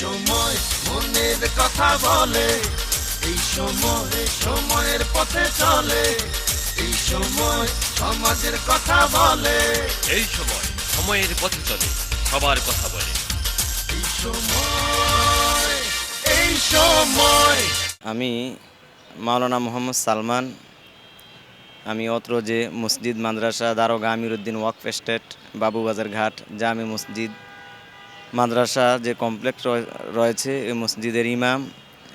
সময় মনের কথা বলে এই সময় সময়ের পথে চলে এই সময় সমাজের কথা বলে। এই সময় সময়ের পথে চলে সবার কথা বলে। এই সময় এই সময়। আমি মাওলানা মোহাম্মদ সালমান আমি অত্র যে মসজিদ মাদ্রাসা দারোগা আমিরুদ্দিন ওয়াকফ এস্টেট বাবুবাজার ঘাট জামে মসজিদ মাদ্রাসা যে কমপ্লেক্স রয়ে- রয়েছে এই মসজিদের ইমাম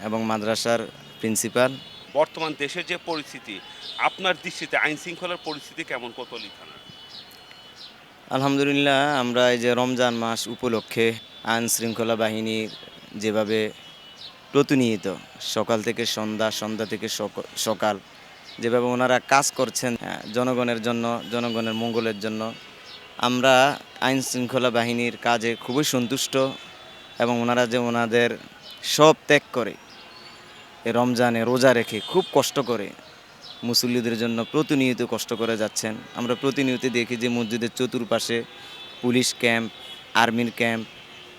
এবং মাদ্রাসার প্রিন্সিপাল বর্তমান দেশের যে পরিস্থিতি আপনার দৃষ্টিতে আইন শৃঙ্খলার পরিস্থিতি কেমন কোতলি থানা আলহামদুলিল্লাহ আমরা এই যে রমজান মাস উপলক্ষে আইন শৃঙ্খলা বাহিনীর যেভাবে প্রতিনিয়ত সকাল থেকে সন্ধ্যা সন্ধ্যা থেকে সক- সকাল যেভাবে ওনারা কাজ করছেন জনগণের জন্য জনগণের মঙ্গলের জন্য আমরা আইন শৃঙ্খলা বাহিনীর কাজে খুবই সন্তুষ্ট এবং ওনারা যে ওনাদের সব ত্যাগ করে রমজানে রোজা রেখে খুব কষ্ট করে মুসল্লিদের জন্য প্রতিনিয়ত কষ্ট করে যাচ্ছেন। আমরা প্রতিনিয়ত দেখি যে মসজিদের চতুর্পাশে পুলিশ ক্যাম্প, আর্মির ক্যাম্প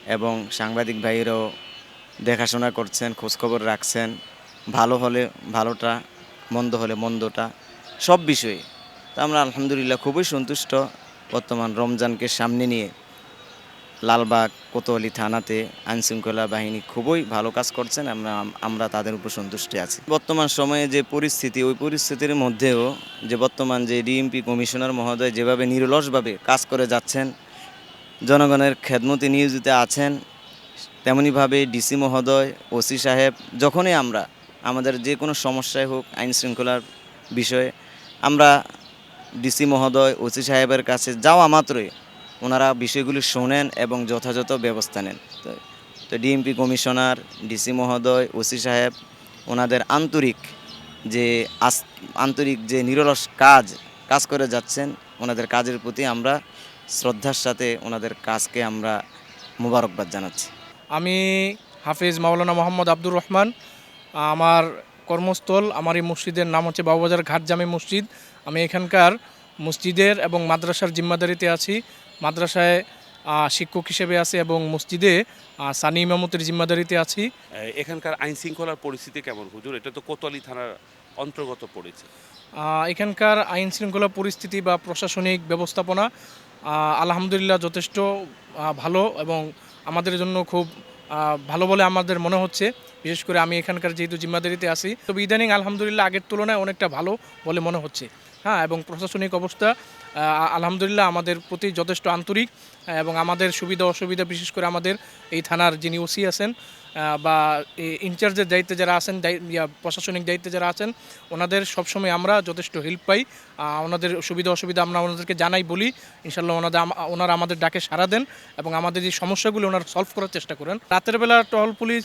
এবং সাংবাদিক ভাইয়েরাও দেখাশোনা করছেন, খোঁজখবর রাখছেন। ভালো হলে ভালোটা, মন্দ হলে মন্দটা, সব বিষয়ে। তা আমরা আলহামদুলিল্লাহ খুবই সন্তুষ্ট। বর্তমান রমজানকে সামনে নিয়ে লালবাগ, কোতোয়ালি থানাতে আইনশৃঙ্খলা বাহিনী খুবই ভালো কাজ করছেন। আমরা আমরা তাদের উপর সন্তুষ্টি আছি। বর্তমান সময়ে যে পরিস্থিতি, ওই পরিস্থিতির মধ্যেও যে বর্তমান যে ডিএমপি কমিশনার মহোদয় যেভাবে নিরলসভাবে কাজ করে যাচ্ছেন, জনগণের খেদমতে নিয়োজিত আছেন, তেমনিভাবে ডিসি মহোদয়, ওসি সাহেব, যখনই আমরা, আমাদের যে কোনো সমস্যায় হোক আইন শৃঙ্খলার বিষয়ে আমরা ডিসি মহোদয়, ওসি সাহেবের কাছে যাওয়া মাত্রই ওনারা বিষয়গুলি শোনেন এবং যথাযথ ব্যবস্থা নেন। তো- ডিএমপি কমিশনার, ডিসি মহোদয়, ওসি সাহেব ওনাদের আন্তরিক যে আন্তরিক যে নিরলস কাজ কাজ করে যাচ্ছেন, ওনাদের কাজের প্রতি আমরা শ্রদ্ধার সাথে ওনাদের কাজকে আমরা মোবারকবাদ জানাচ্ছি। আমি হাফিজ মাওলানা মোহাম্মদ আব্দুর রহমান, আমার কর্মস্থল আমার এই মসজিদের নাম হচ্ছে বাবুবাজার ঘাট জামে মসজিদ। আমি এখানকার মসজিদের এবং মাদ্রাসার জিম্মাদারিতে আছি। মাদ্রাসায় শিক্ষক হিসেবে আছি এবং মসজিদে সানি ইমামতের জিম্মাদারিতে আছি। এখানকার আইন শৃঙ্খলার পরিস্থিতি কেমন হুজুর? এটা তো কোতলি থানার অন্তর্গত পড়েছে। এখানকার আইন শৃঙ্খলা পরিস্থিতি বা প্রশাসনিক ব্যবস্থাপনা আলহামদুলিল্লাহ যথেষ্ট ভালো এবং আমাদের জন্য খুব ভালো বলে আমাদের মনে হচ্ছে। বিশেষ করে আমি এখানকার যেহেতু জিম্মাদারিতে আসি তবে ইদানিং আলহামদুলিল্লাহ আগের তুলনায় অনেকটা ভালো বলে মনে হচ্ছে। হ্যাঁ এবং প্রশাসনিক অবস্থা আলহামদুলিল্লাহ আমাদের প্রতি যথেষ্ট আন্তরিক, এবং আমাদের সুবিধা অসুবিধা বিশেষ করে আমাদের এই থানার যিনি ওসি আছেন বা ইনচার্জের দায়িত্বে যারা আছেন প্রশাসনিক দায়িত্বে যারা আছেন, ওনাদের সবসময় আমরা যথেষ্ট হেল্প পাই। ওনাদের সুবিধা অসুবিধা আমরা ওনাদেরকে জানাই বলি। ইনশাল্লাহ ওনাদের ওনারা আমাদের ডাকে সাড়া দেন, এবং আমাদের যে সমস্যাগুলো ওনারা সলভ করার চেষ্টা করেন। রাতের বেলা টহল পুলিশ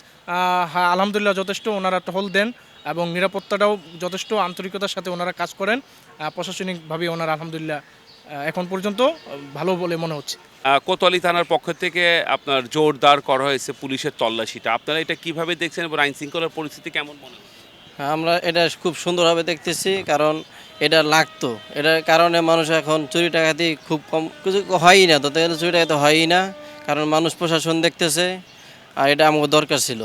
আলহামদুলিল্লাহ যথেষ্ট ওনারা টহল দেন। এবং নিরাপত্তাটাও যথেষ্ট আন্তরিকতার সাথে ওনারা কাজ করেন প্রশাসনিকভাবে ওনারা আলহামদুলিল্লাহ এখন পর্যন্ত ভালো বলে মনে হচ্ছে। কোতোয়ালি থানার পক্ষ থেকে আপনার জোরদার করা হয়েছে পুলিশের তল্লাশিটা। আপনারা এটা কীভাবে দেখছেন এবং আইন শৃঙ্খলার পরিস্থিতি কেমন মনে হচ্ছে হ্যাঁ, আমরা এটা খুব সুন্দরভাবে দেখতেছি কারণ এটা লাগতো। এটার কারণে মানুষ এখন চুরি টাকাতি খুব কম কিছু হয়ই না তো চুরি টাকাতে হয়ই না কারণ মানুষ প্রশাসন দেখতেছে আর এটা আমাকে দরকার ছিল।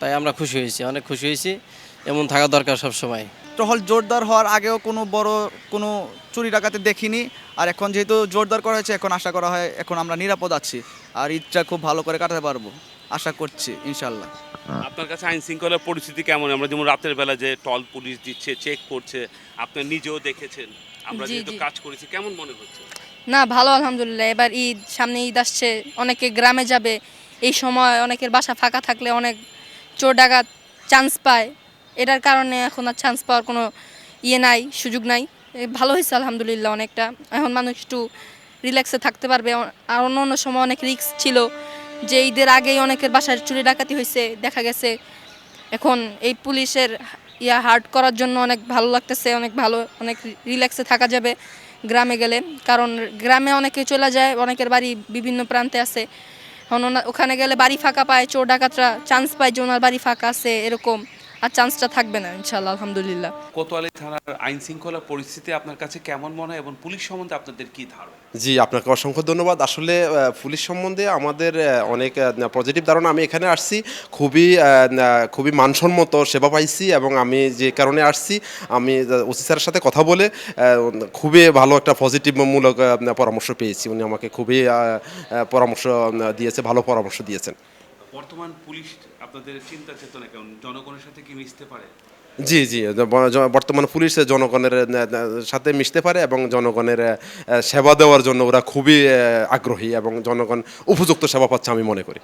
তাই আমরা খুশি হয়েছি অনেক খুশি হয়েছি। এমন থাকা দরকার সব সময় টহল জোরদার হওয়ার আগেও কোনো বড় কোনো চুরি ডাকাতে দেখিনি। আর এখন যেহেতু জোরদার করা হয়েছে এখন আশা করা হয় এখন আমরা নিরাপদ আছি। আর ঈদটা খুব ভালো করে কাটাতে পারব আশা করছি ইনশাল্লাহ আপনার কাছে আইন শৃঙ্খলার পরিস্থিতি কেমন? আমরা যেমন রাতের বেলা যে টল পুলিশ দিচ্ছে চেক করছে আপনি নিজেও দেখেছেন। আমরা যেহেতু কাজ করেছি কেমন মনে হচ্ছে? না ভালো আলহামদুলিল্লাহ। এবার ঈদ সামনে ঈদ আসছে অনেকে গ্রামে যাবে। এই সময় অনেকের বাসা ফাঁকা থাকলে অনেক চোর ডাকাত চান্স পায়। এটার কারণে এখন আর চান্স পাওয়ার কোনো ইয়ে নাই, সুযোগ নাই। ভালো হয়েছে, আলহামদুলিল্লাহ অনেকটা। এখন মানুষ একটু রিল্যাক্সে থাকতে পারবে। আর অন্য অন্য সময় অনেক রিস্ক ছিল যে ঈদের আগেই অনেকের বাসায় চুরি ডাকাতি হয়েছে, দেখা গেছে এখন এই পুলিশের ইয়া হার্ড করার জন্য অনেক ভালো লাগতেছে, অনেক ভালো, অনেক রিল্যাক্সে থাকা যাবে গ্রামে গেলে। কারণ গ্রামে অনেকে চলে যায়, অনেকের বাড়ি বিভিন্ন প্রান্তে আছে। ওখানে গেলে বাড়ি ফাঁকা পায়, চোর ডাকাতরা চান্স পায় যে ওনার বাড়ি ফাঁকা আছে, এরকম। আর চান্সটা থাকবে না ইনশাল্লাহ আলহামদুলিল্লাহ। কোতোয়ালি থানার আইন শৃঙ্খলা পরিস্থিতি আপনার কাছে কেমন মনে হয় এবং পুলিশ সম্বন্ধে আপনাদের কি ধারণা? জি আপনাকে অসংখ্য ধন্যবাদ। আসলে পুলিশ সম্বন্ধে আমাদের অনেক পজিটিভ ধারণা আমি এখানে আসছি। খুবই খুবই মানসম্মত সেবা পাইছি এবং আমি যে কারণে আসছি আমি ওসি স্যারের সাথে কথা বলে খুবই ভালো একটা পজিটিভ মূলক পরামর্শ পেয়েছি। উনি আমাকে খুবই পরামর্শ দিয়েছে ভালো পরামর্শ দিয়েছেন। বর্তমান পুলিশ আপনাদের চিন্তা চেতনা কেমন? জনগণের সাথে কি মিশতে পারে? জি জি বর্তমান পুলিশ জনগণের সাথে মিশতে পারে এবং জনগণের সেবা দেওয়ার জন্য ওরা খুবই আগ্রহী এবং জনগণ উপযুক্ত সেবা পাচ্ছে আমি মনে করি।